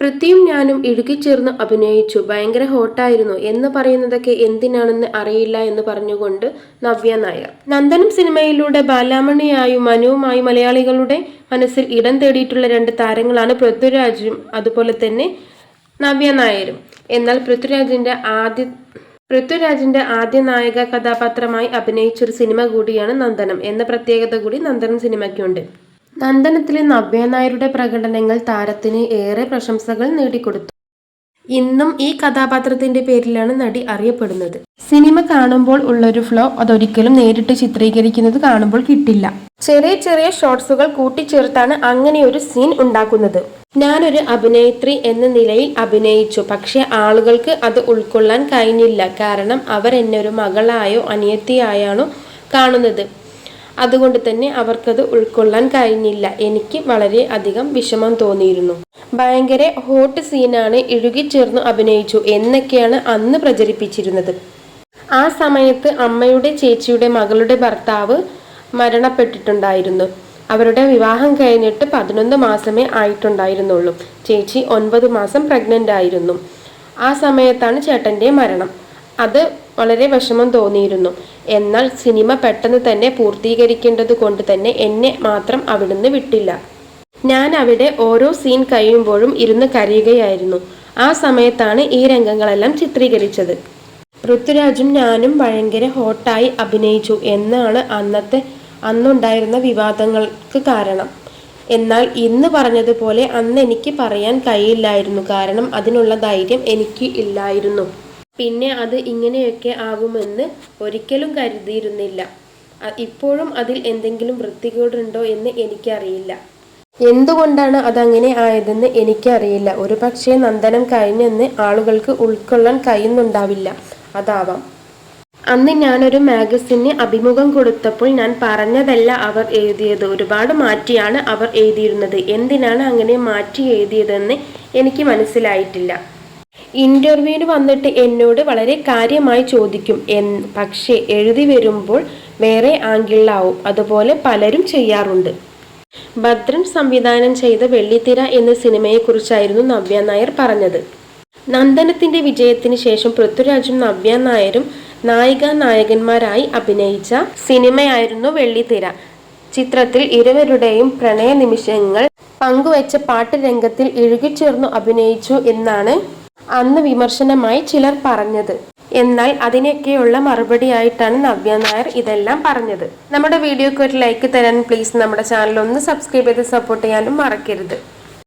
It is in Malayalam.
പൃഥ്വിയും ഞാനും ഇഴുകിച്ചേർന്ന് അഭിനയിച്ചു. ഭയങ്കര ഹോട്ടായിരുന്നു. എന്ന് പറയുന്നതൊക്കെ എന്തിനാണെന്ന് അറിയില്ല എന്ന് പറഞ്ഞുകൊണ്ട് നവ്യ നായർ. നന്ദനം സിനിമയിലൂടെ ബാലാമണിയായും മനുവുമായും മലയാളികളുടെ മനസ്സിൽ ഇടം തേടിയിട്ടുള്ള രണ്ട് താരങ്ങളാണ് പൃഥ്വിരാജും അതുപോലെ തന്നെ നവ്യ നായരും. എന്നാൽ പൃഥ്വിരാജിന്റെ ആദ്യ പൃഥ്വിരാജിന്റെ ആദ്യ നായക കഥാപാത്രമായി അഭിനയിച്ചൊരു സിനിമ കൂടിയാണ് നന്ദനം. എന്ന പ്രത്യേകത കൂടി നന്ദനം സിനിമയ്ക്കുണ്ട്. നന്ദനത്തിലെ നവ്യ നായരുടെ പ്രകടനങ്ങൾ താരത്തിന് ഏറെ പ്രശംസകൾ നേടിക്കൊടുത്തു. ഇന്നും ഈ കഥാപാത്രത്തിന്റെ പേരിലാണ് നടി അറിയപ്പെടുന്നത്. സിനിമ കാണുമ്പോൾ ഉള്ളൊരു ഫ്ലോ അതൊരിക്കലും നേരിട്ട് ചിത്രീകരിക്കുന്നത് കാണുമ്പോൾ കിട്ടില്ല. ചെറിയ ചെറിയ ഷോർട്സുകൾ കൂട്ടിച്ചേർത്താണ് അങ്ങനെ ഒരു സീൻ ഉണ്ടാക്കുന്നത്. ഞാനൊരു അഭിനേത്രി എന്ന നിലയിൽ അഭിനയിച്ചു. പക്ഷെ ആളുകൾക്ക് അത് ഉൾക്കൊള്ളാൻ കഴിഞ്ഞില്ല. കാരണം അവർ എന്നെ ഒരു മകളായോ അനിയത്തിയായാണോ കാണുന്നത്. അതുകൊണ്ട് തന്നെ അവർക്കത് ഉൾക്കൊള്ളാൻ കഴിഞ്ഞില്ല. എനിക്ക് വളരെ അധികം വിഷമം തോന്നിയിരുന്നു. ഭയങ്കര ഹോട്ട് സീനാണ് ഇഴുകിച്ചേർന്ന് അഭിനയിച്ചു എന്നൊക്കെയാണ് അന്ന് പ്രചരിപ്പിച്ചിരുന്നത്. ആ സമയത്ത് അമ്മയുടെ ചേച്ചിയുടെ മകളുടെ ഭർത്താവ് മരണപ്പെട്ടിട്ടുണ്ടായിരുന്നു. അവരുടെ വിവാഹം കഴിഞ്ഞിട്ട് പതിനൊന്ന് മാസമേ ആയിട്ടുണ്ടായിരുന്നുള്ളൂ. ചേച്ചി ഒൻപത് മാസം പ്രഗ്നന്റ് ആയിരുന്നു. ആ സമയത്താണ് ചേട്ടന്റെ മരണം. അത് വളരെ വിഷമം തോന്നിയിരുന്നു. എന്നാൽ സിനിമ പെട്ടെന്ന് തന്നെ പൂർത്തീകരിക്കേണ്ടത് കൊണ്ട് തന്നെ എന്നെ മാത്രം അവിടുന്ന് വിട്ടില്ല. ഞാൻ അവിടെ ഓരോ സീൻ കഴിയുമ്പോഴും ഇരുന്ന് കരയുകയായിരുന്നു. ആ സമയത്താണ് ഈ രംഗങ്ങളെല്ലാം ചിത്രീകരിച്ചത്. പൃഥ്വിരാജും ഞാനും ഭയങ്കര ഹോട്ടായി അഭിനയിച്ചു എന്നാണ് അന്നത്തെ അന്നുണ്ടായിരുന്ന വിവാദങ്ങൾക്ക് കാരണം. എന്നാൽ ഇന്ന് പറഞ്ഞതുപോലെ അന്ന് എനിക്ക് പറയാൻ കഴിയില്ലായിരുന്നു. കാരണം അതിനുള്ള ധൈര്യം എനിക്ക് ഇല്ലായിരുന്നു. പിന്നെ അത് ഇങ്ങനെയൊക്കെ ആകുമെന്ന് ഒരിക്കലും കരുതിയിരുന്നില്ല. ഇപ്പോഴും അതിൽ എന്തെങ്കിലും വൃത്തികേടുണ്ടോ എന്ന് എനിക്കറിയില്ല. എന്തുകൊണ്ടാണ് അതങ്ങനെ ആയതെന്ന് എനിക്കറിയില്ല. ഒരു പക്ഷേ നന്ദനം കഴിഞ്ഞെന്ന് ആളുകൾക്ക് ഉൾക്കൊള്ളാൻ കഴിയുന്നുണ്ടാവില്ല. അതാവാം. അന്ന് ഞാനൊരു മാഗസിന് അഭിമുഖം കൊടുത്തപ്പോൾ ഞാൻ പറഞ്ഞതല്ല അവർ എഴുതിയത്. ഒരുപാട് മാറ്റിയാണ് അവർ എഴുതിയിരുന്നത്. എന്തിനാണ് അങ്ങനെ മാറ്റി എഴുതിയതെന്ന് എനിക്ക് മനസ്സിലായിട്ടില്ല. ഇന്റർവ്യൂവിന് വന്നിട്ട് എന്നോട് വളരെ കാര്യമായി ചോദിക്കും എൻ പക്ഷേ എഴുതി വരുമ്പോൾ വേറെ ആംഗിളിലാവും. അതുപോലെ പലരും ചെയ്യാറുണ്ട്. ഭദ്രൻ സംവിധാനം ചെയ്ത വെള്ളിത്തിര എന്ന സിനിമയെക്കുറിച്ചായിരുന്നു നവ്യ നായർ പറഞ്ഞത്. നന്ദനത്തിന്റെ വിജയത്തിന് ശേഷം പൃഥ്വിരാജും നവ്യ നായരും നായിക നായകന്മാരായി അഭിനയിച്ച സിനിമയായിരുന്നു വെള്ളിത്തിര. ചിത്രത്തിൽ ഇരുവരുടെയും പ്രണയ നിമിഷങ്ങൾ പങ്കുവച്ച പാട്ട് രംഗത്തിൽ ഇഴുകിച്ചേർന്നു അഭിനയിച്ചു എന്നാണ് അന്ന് വിമർശനമായി ചിലർ പറഞ്ഞത്. എന്നാൽ അതിനൊക്കെയുള്ള മറുപടിയായിട്ടാണ് നവ്യ നായർ ഇതെല്ലാം പറഞ്ഞത്. നമ്മുടെ വീഡിയോക്ക് ഒരു ലൈക്ക് തരാൻ പ്ലീസ് നമ്മുടെ ചാനൽ ഒന്ന് സബ്സ്ക്രൈബ് ചെയ്ത് സപ്പോർട്ട് ചെയ്യാനും മറക്കരുത്.